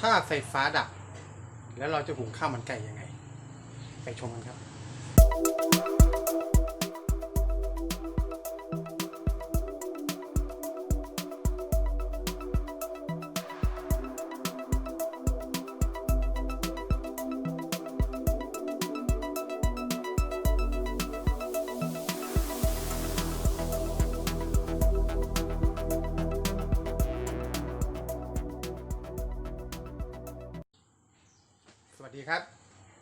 ถ้าไฟฟ้าดับ แล้วเราจะหุงข้าวมันไก่ยังไง ไปชมกันครับ ครับ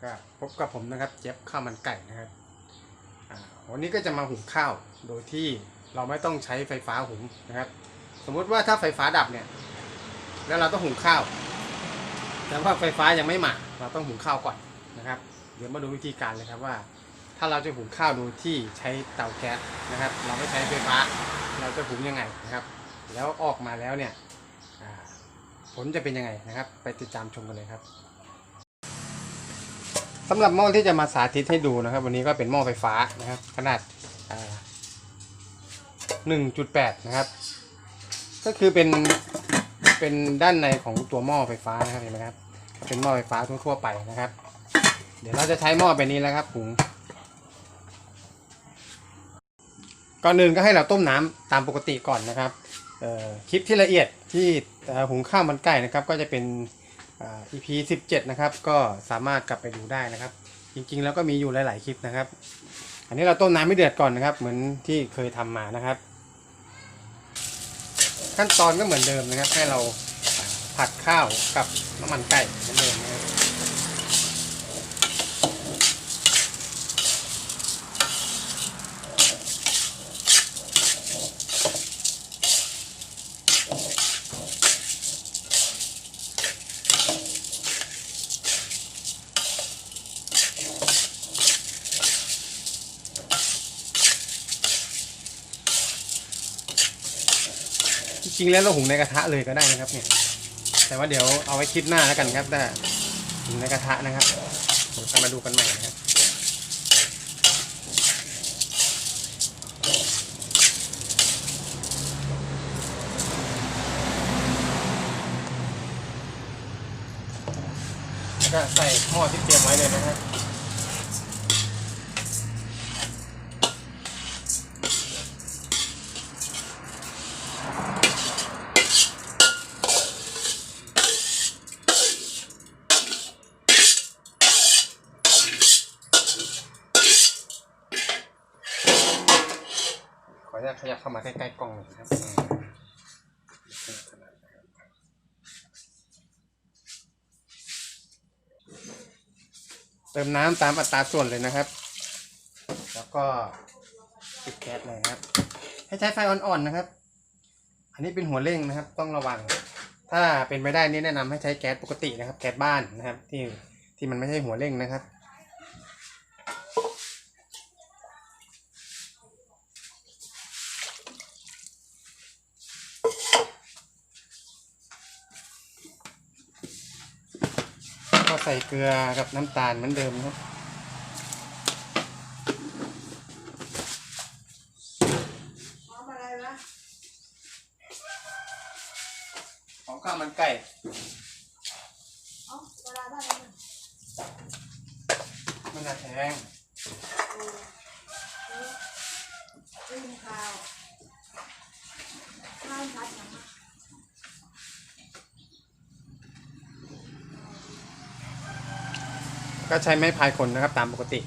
ก็พบกับผมนะครับเจฟข้าวมันไก่นะครับวันนี้ก็จะมาหุงข้าวโดยที่เราไม่ต้องใช้ไฟฟ้าหุงนะครับ สมมุติว่าถ้าไฟฟ้าดับเนี่ย แล้วเราต้องหุงข้าว แต่ว่าไฟฟ้ายังไม่มาเราต้องหุงข้าวก่อนนะครับ เดี๋ยวมาดูวิธีการเลยครับว่า ถ้าเราจะหุงข้าวโดยที่ใช้เตาแก๊สนะครับ เราไม่ใช้ไฟฟ้า เราจะหุงยังไงนะครับ แล้วออกมาแล้วเนี่ยผลจะเป็นยังไงนะครับ ไปติดตามชมกันเลยครับ สำหรับหม้อที่จะมาสาธิตให้ดูนะครับ วันนี้ก็เป็นหม้อไฟฟ้านะครับ ขนาด 1.8 นะครับ ก็คือเป็นเป็นด้านในของตัวหม้อไฟฟ้านะครับเห็นไหมครับเป็นหม้อไฟฟ้าทั่วๆไปนะครับ เดี๋ยวเราจะใช้หม้อแบบนี้แล้วครับหุงก่อนอื่นก็ให้เราต้มน้ำตามปกติก่อนนะครับคลิปที่ละเอียดที่หุงข้าวมันไก่นะครับ ก็จะเป็น อ่า EP 17นะครับ ก็สามารถกลับไปดูได้นะครับ จริงๆ แล้วก็มีอยู่หลายๆคลิปนะครับ อันนี้เราต้มน้ำไม่เดือดก่อนนะครับ เหมือนที่เคยทำมานะครับ ขั้นตอนก็เหมือนเดิมนะครับ ให้เราผัดข้าวกับน้ำมันไก่เหมือนเดิมนะครับ ริงๆแล้วเราหุงในกระทะเลยก็ได้นะครับเนี่ยแต่ว่าเดี๋ยวเอาไว้คลิปหน้าแล้วกันครับถ้าหุงในกระทะนะครับเดี๋ยวจะมาดูกันใหม่นะครับแล้วก็ใส่หม้อที่เตรียมไว้เลยนะครับ ออนุญาตขยับเข้ามาใกล้ๆกล้องหน่อยนะครับเติมน้ำตามอัตราส่วนเลยนะครับ แล้วก็ปิดแก๊สเลยนะครับ ให้ใช้ไฟอ่อนๆนะครับ อันนี้เป็นหัวเร่งนะครับ ต้องระวัง ถ้าเป็นไปได้นี่แนะนำให้ใช้แก๊สปกตินะครับ แก๊สบ้านนะครับ ที่ที่มันไม่ใช่หัวเร่งนะครับ ก็ใส่เกลือกับน้ำตาลเหมือนเดิมครับ พร้อมอะไรวะของข้าวมันไก่เอ้าเวลาได้แล้วเนี่ยมันจะแทงโอ้เออได้ยินข่าวข้าวพัดหนังอะก็ ก็ใช้ไม้พายคนนะครับตามปกติ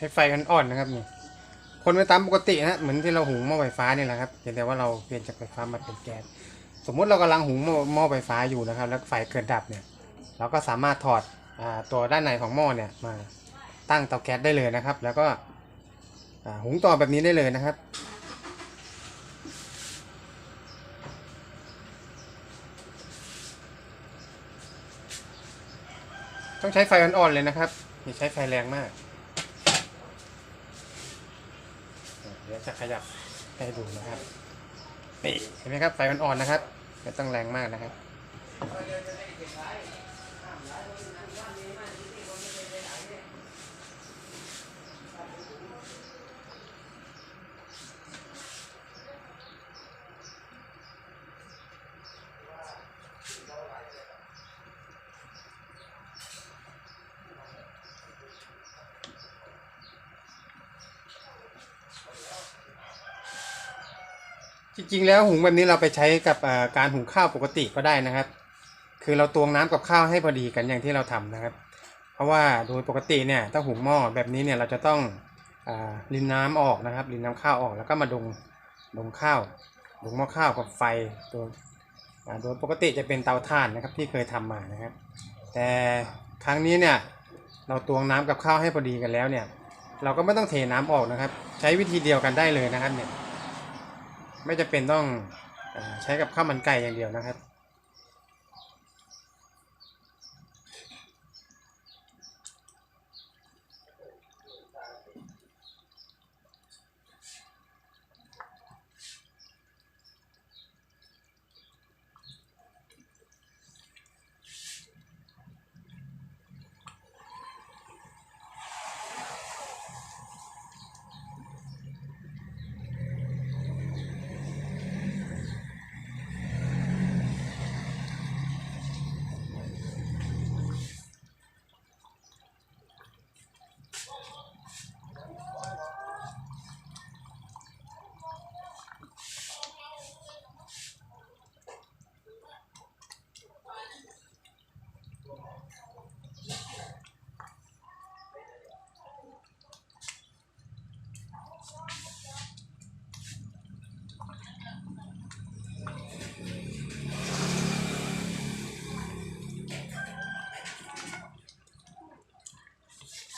ให้ไฟอ่อนๆนะครับนี่คนไปตามปกตินะเหมือนที่เราหุงหม้อไฟฟ้านี่แหละครับเพียงแต่ว่าเราเปลี่ยนจากไฟฟ้ามาเป็นแก๊ส มมุติเรากำลังหุงหม้อไฟฟ้าอยู่นะครับ แล้วไฟเกิดดับเนี่ย เราก็สามารถถอดอตัวด้านในของหม้อเนี่ยมาตั้งเตาแก๊สได้เลยนะครับ แล้วก็หุงต่อแบบนี้ได้เลยนะครับต้องใช้ไฟอ่อนๆเลยนะครับอย่าใช้ไฟแรงมาก เดี๋ยวจะขยับให้ดูนะครับ นี่เห็นไหมครับไฟอ่อนๆนะครับ ไม่ต้องแรงมากนะครับ จริงๆ แล้วหุงแบบนี้เราไปใช้กับการหุงข้าวปกติก็ได้นะครับ คือเราตวงน้ำกับข้าวให้พอดีกันอย่างที่เราทำนะครับ เพราะว่าโดยปกติเนี่ยถ้าหุงหม้อแบบนี้เนี่ยเราจะต้องอรินน้ำออกนะครับรินน้ำข้าวออกแล้วก็มาดงดงข้าวดงหม้อข้าวกับไฟโดยอ่าโดยปกติจะเป็นเตาถ่านนะครับที่เคยทำมานะครับ แต่ครั้งนี้เนี่ยเราตวงน้ำกับข้าวให้พอดีกันแล้วเนี่ย เราก็ไม่ต้องเทน้ำออกนะครับ ใช้วิธีเดียวกันได้เลยนะครับเนี่ย ไม่จะเป็นต้องใช้กับข้าวมันไก่อย่างเดียวนะครับ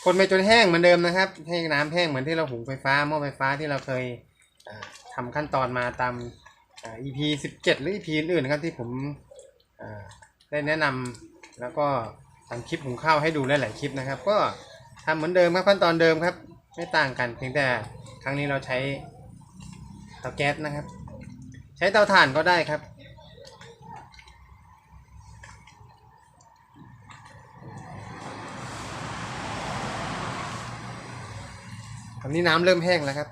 คนไปจนแห้งเหมือนเดิมนะครับ ให้น้ำแห้งเหมือนที่เราหุงไฟฟ้าหม้อไฟฟ้าที่เราเคยอ่าทำขั้นตอนมาตามอ่า EP 17 หรือ EP อื่นๆนะครับที่ผมอ่าได้แนะนำแล้วก็ทำคลิปหุงข้าวให้ดูหลายๆคลิปนะครับ ก็ทำเหมือนเดิมครับขั้นตอนเดิมครับ ไม่ต่างกันเพียงแต่ครั้งนี้เราใช้เตาแก๊สนะครับ ใช้เตาถ่านก็ได้ครับ ตอนนี้น้ำเริ่มแห้งแล้วครับ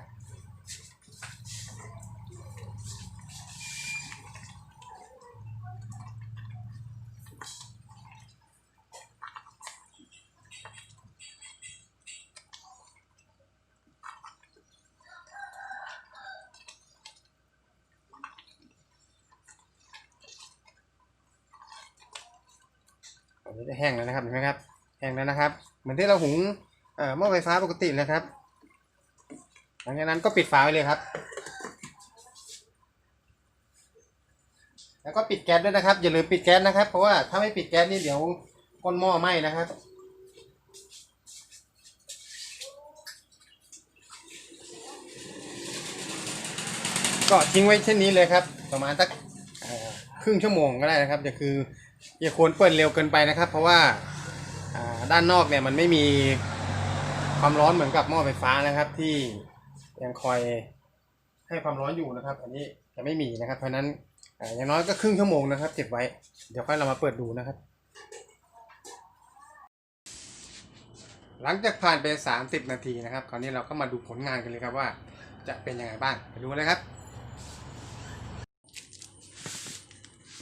ตอนนี้จะแห้งแล้วนะครับเห็นไหมครับ แห้งแล้วนะครับ เหมือนที่เราหุงเอ่อหม้อไฟฟ้าปกติเลยครับ หลังจากนั้นก็ปิดฝาไว้เลยครับ แล้วก็ปิดแก๊สด้วยนะครับ อย่าลืมปิดแก๊สนะครับ เพราะว่าถ้าไม่ปิดแก๊สนี่เดี๋ยวก้นหม้อไหม้นะครับก็ทิ้งไว้เช่นนี้เลยครับ ประมาณสักครึ่งชั่วโมงก็ได้นะครับอย่าคืออย่าควรเปิดเร็วเกินไปนะครับ เพราะว่าด้านนอกเนี่ยมันไม่มีความร้อนเหมือนกับหม้อไฟฟ้านะครับที่ ยังคอยให้ความร้อนอยู่นะครับ อันนี้จะไม่มีนะครับ เพราะนั้นอย่างน้อยก็ครึ่งชั่วโมงนะครับ เก็บไว้ เดี๋ยวค่อยเรามาเปิดดูนะครับ หลังจากผ่านไป 30 นาทีนะครับ คราวนี้เราก็มาดูผลงานกันเลยครับว่า จะเป็นยังไงบ้างไปดูเลยครับ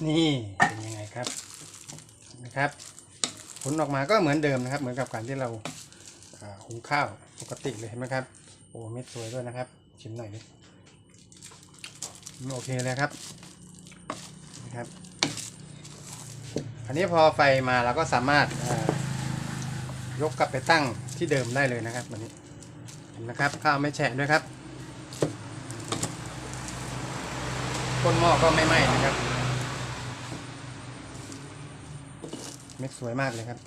นี่เป็นยังไงครับนะครับ ผลออกมาก็เหมือนเดิมนะครับ เหมือนกับการที่เราหุงข้าวปกติเลยเห็นไหมครับ โอ้เม็ดสวยด้วยนะครับ ชิมหน่อยดิโอเคเลยครับนะครับ อันนี้พอไฟมาเราก็สามารถยกกลับไปตั้งที่เดิมได้เลยนะครับแบบนี้เห็นนะครับข้าวไม่แฉะด้วยครับก้นหม้อก็ไม่ไหม้นะครับ เม็ดสวยมากเลยครับ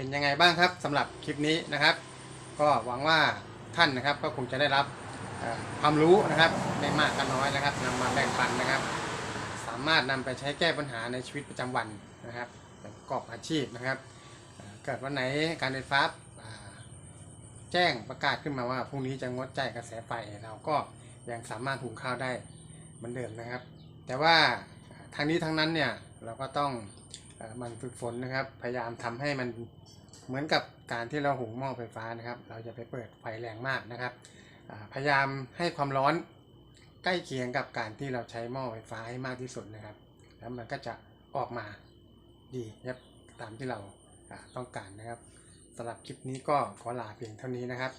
เป็นยังไงบ้างครับสำหรับคลิปนี้นะครับ ก็หวังว่าท่านนะครับก็คงจะได้รับความรู้นะครับไม่มากก็น้อยนะครับนำมาแบ่งปันนะครับ สามารถนำไปใช้แก้ปัญหาในชีวิตประจำวันนะครับประกอบอาชีพนะครับเกิดวันไหนการไฟฟ้าแจ้งประกาศขึ้นมาว่าพรุ่งนี้จะงดจ่ายกระแสไฟเราก็ยังสามารถหุงข้าวได้เหมือนเดิมนะครับ แต่ว่าทางนี้ทั้งนั้นเนี่ยเราก็ต้อง มันฝึกฝนนะครับ พยายามทำให้มันเหมือนกับการที่เราหุงหม้อไฟฟ้านะครับ เราจะไปเปิดไฟแรงมากนะครับ พยายามให้ความร้อนใกล้เคียงกับการที่เราใช้หม้อไฟฟ้าให้มากที่สุดนะครับ แล้วมันก็จะออกมาดีครับตามที่เราต้องการนะครับสำหรับคลิปนี้ก็ขอลาเพียงเท่านี้นะครับ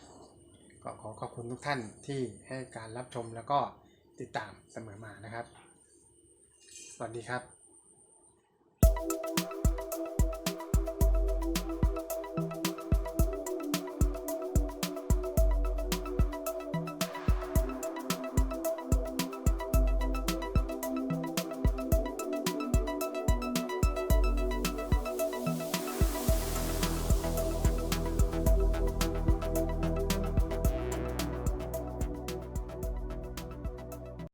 ก็ขอขอบคุณทุกท่านที่ให้การรับชมแล้วก็ติดตามเสมอมานะครับ สวัสดีครับ